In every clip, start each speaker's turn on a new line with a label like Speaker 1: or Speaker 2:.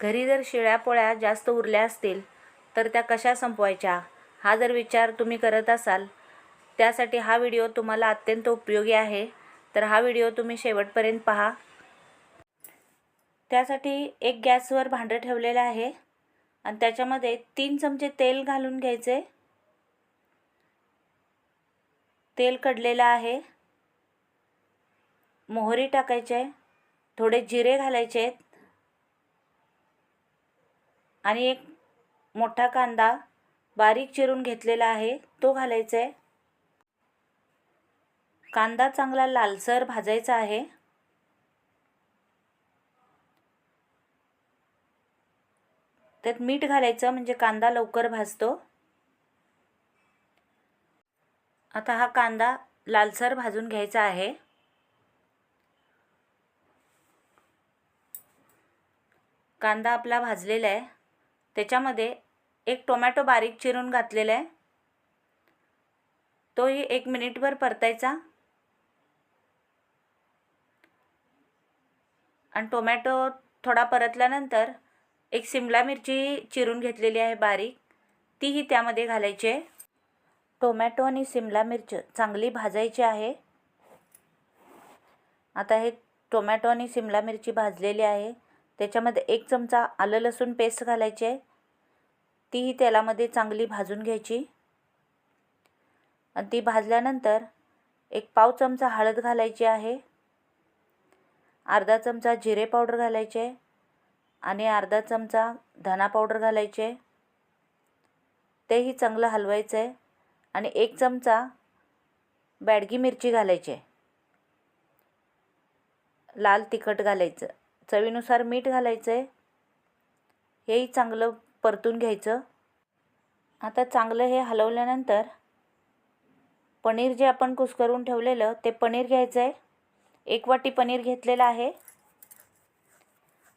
Speaker 1: घरी जर शिळ्या पोळ्या जास्त उरल्या असतील तर त्या कशा संपवायच्या? हा जर विचार तुम्ही करत असाल त्यासाठी हा व्हिडिओ तुम्हाला अत्यंत उपयोगी आहे. तर हा व्हिडिओ तुम्ही शेवटपर्यंत पहा. त्यासाठी एक गॅसवर भांडं ठेवलेलं आहे आणि त्याच्यामध्ये तीन चमचे तेल घालून घ्यायचे. तेल कडलेलं आहे. मोहरी टाकायचे. थोडे जिरे घालायचे आहेत. आणि एक मोठा कांदा बारीक चिरून घेतलेला आहे. तो घालायचा आहे कांदा चांगला लालसर भाजायचा आहे. त्यात मीठ घालायचं म्हणजे कांदा लवकर भाजतो. आता हा कांदा लालसर भाजून घ्यायचा आहे. कांदा आपला भाजलेला आहे. त्याच्यामध्ये एक टोमॅटो बारीक चिरून घातलेला आहे. तोही एक मिनिटभर परतायचा. आणि टोमॅटो थोडा परतल्यानंतर एक सिमला मिरची चिरून घेतलेली आहे बारीक. तीही त्यामध्ये घालायची. आहे टोमॅटो आणि सिमला मिरच चांगली भाजायची आहे. आता हे टोमॅटो आणि सिमला मिरची भाजलेली आहे. त्याच्यामध्ये एक चमचा आलं लसूण पेस्ट घालायची. आहे तीही तेलामध्ये चांगली भाजून घ्यायची. आणि ती भाजल्यानंतर एक पाव चमचा हळद घालायची आहे. अर्धा चमचा जिरे पावडर घालायचे. आणि अर्धा चमचा धना पावडर घालायचे. तेही चांगलं हलवायचं आहे आणि एक चमचा बॅडगी मिरची घालायची. आहे लाल तिखट घालायचं. चवीनुसार मीठ घालायचं आहे हेही चांगलं परतून घ्यायचं. आता चांगलं हे हलवल्यानंतर पनीर जे आपण कुस्करून ठेवलेलं ते पनीर घ्यायचं आहे. एक वाटी पनीर घेतलेलं आहे.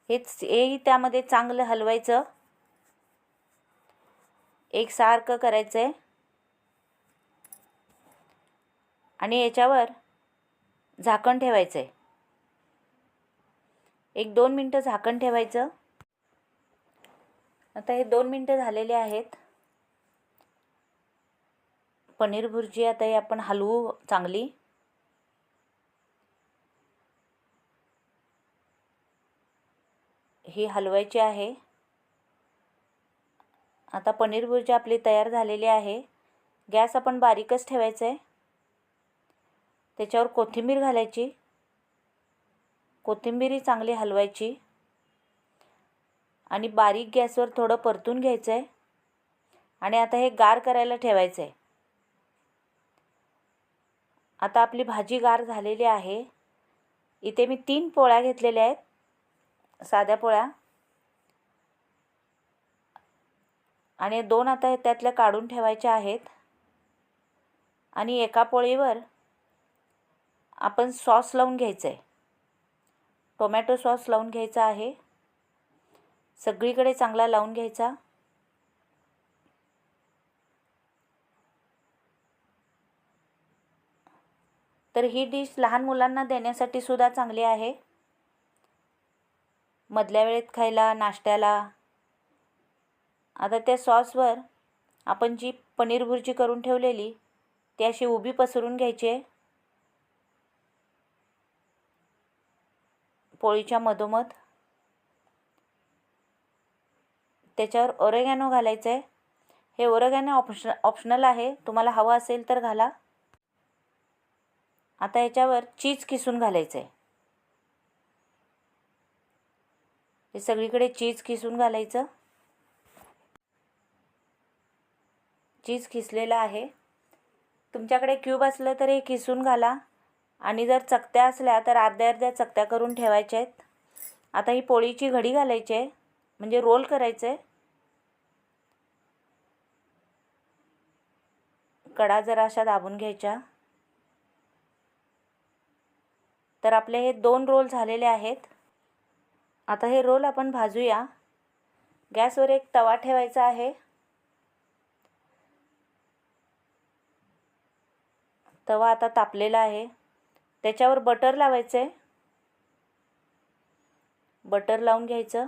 Speaker 1: हेच हेही त्यामध्ये चांगलं हलवायचं. एकसारखं करायचं आहे आणि याच्यावर झाकण ठेवायचं आहे एक दोन मिनटं झाकण ठेवायचं. आता हे दोन मिनटं झालेले आहेत. पनीर भुर्जी आता हे आपण हलवू चांगली. ही हलवायची आहे. आता पनीर भुर्जी आपली तयार झालेली आहे. गॅस आपण बारीकच ठेवायचं आहे त्याच्यावर कोथिंबीर घालायची. कोथिंबीरही चांगली हलवायची. आणि बारीक गॅसवर थोडं परतून घ्यायचं आहे आणि आता हे गार करायला ठेवायचं आहे आता आपली भाजी गार झालेली आहे. इथे मी तीन पोळ्या घेतलेल्या आहेत. साध्या पोळ्या. आणि दोन आता त्यातल्या काढून ठेवायच्या आहेत. आणि एका पोळीवर आपण सॉस लावून घ्यायचं आहे टोमॅटो सॉस लावून घ्यायचा आहे. सगळीकडे चांगला लावून घ्यायचा? तर ही डिश लहान मुलांना देण्यासाठी सुद्धा चांगली आहे. मधल्या वेळेत खायला नाश्त्याला. आता त्या सॉसवर आपण जी पनीर भुर्जी करून ठेवलेली ती अशी उभी पसरून घ्यायची आहे. पोळीच्या मधोमध. त्याच्यावर ओरेगॅनो घालायचं आहे हे ओरेगॅनो ऑप्शन ऑप्शनल आहे. तुम्हाला हवं असेल तर घाला. आता याच्यावर चीज किसून घालायचं आहे हे सगळीकडे चीज किसून घालायचं. चीज किसलेलं आहे. तुमच्याकडे क्यूब असलं तर हे किसून घाला. आणि जर चकत्या असल्या तर अर्ध्या अर्ध्या चकत्या करून ठेवायच्या आहेत. आता ही पोळीची घडी घालायची आहे. म्हणजे रोल करायचं आहे कडा जरा अशा दाबून घ्यायच्या. तर आपले हे दोन रोल झालेले आहेत. आता हे रोल आपण भाजूया. गॅसवर एक तवा ठेवायचा आहे. तवा आता तापलेला आहे. त्याच्यावर बटर लावायचं आहे बटर लावून घ्यायचं.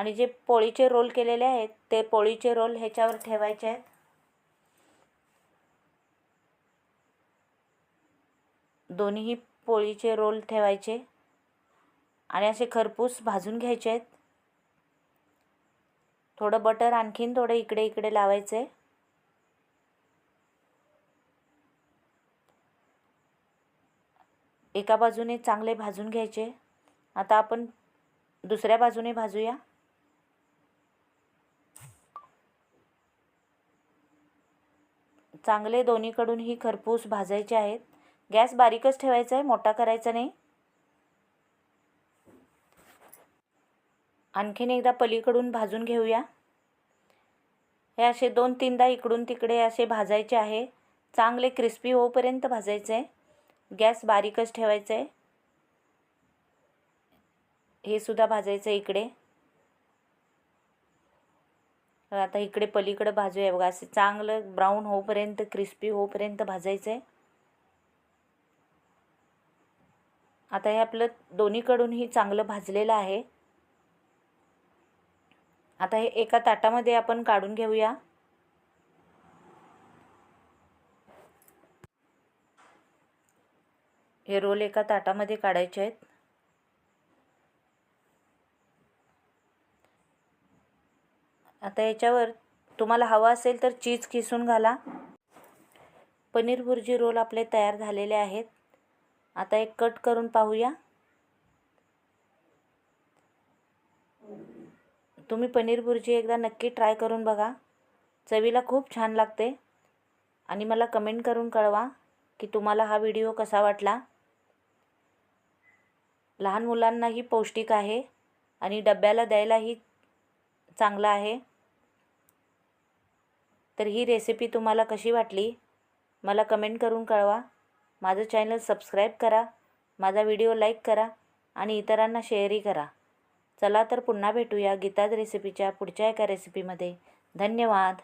Speaker 1: आणि जे पोळीचे रोल केलेले आहेत ते पोळीचे रोल ह्याच्यावर ठेवायचे आहेत. दोन्हीही पोळीचे रोल ठेवायचे. आणि असे खरपूस भाजून घ्यायचे आहेत. थोडं बटर आणखीन थोडं इकडे इकडे लावायचं. आहे एका बाजूने चांगले भाजून घ्यायचे. आता आपण दुसऱ्या बाजूने भाजूया. चांगले दोन्हीकडूनही खरपूस भाजायचे आहेत गॅस बारीकच ठेवायचा आहे मोठा करायचा नाही. आणखीन एकदा पलीकडून भाजून घेऊया. हे असे दोन तीनदा इकडून तिकडे असे भाजायचे आहे. चांगले क्रिस्पी होऊपर्यंत भाजायचे आहे. गॅस बारीकच ठेवायचं आहे. हे सुद्धा भाजायचं इकडे. आता इकडे पलीकडं भाजूया बघा. असे चांगलं ब्राऊन होईपर्यंत क्रिस्पी होईपर्यंत भाजायचं आहे आता हे आपलं दोन्हीकडूनही चांगलं भाजलेलं आहे. आता हे एका ताटामध्ये आपण काढून घेऊया. हे रोल एका ताटामध्ये काढायचे आहेत. आता याच्यावर तुम्हाला हवा असेल तर चीज किसून घाला. पनीर भुर्जी रोल आपले तयार झालेले आहेत. आता एक कट करून पाहूया. तुम्ही पनीर भुर्जी एकदा नक्की ट्राय करून बघा. चवीला खूप छान लागते. आणि मला कमेंट करून कळवा की तुम्हाला हा व्हिडिओ कसा वाटला. लहान मुलांनाही पौष्टिक आहे आणि डब्याला द्यायलाही चांगला आहे. तर ही रेसिपी तुम्हाला कशी वाटली? मला कमेंट करून कळवा. माझं चॅनल सबस्क्राईब करा. माझा व्हिडिओ लाईक करा आणि इतरांना शेअरही करा. चला तर पुन्हा भेटूया गीताज रेसिपीच्या पुढच्या एका रेसिपीमध्ये धन्यवाद.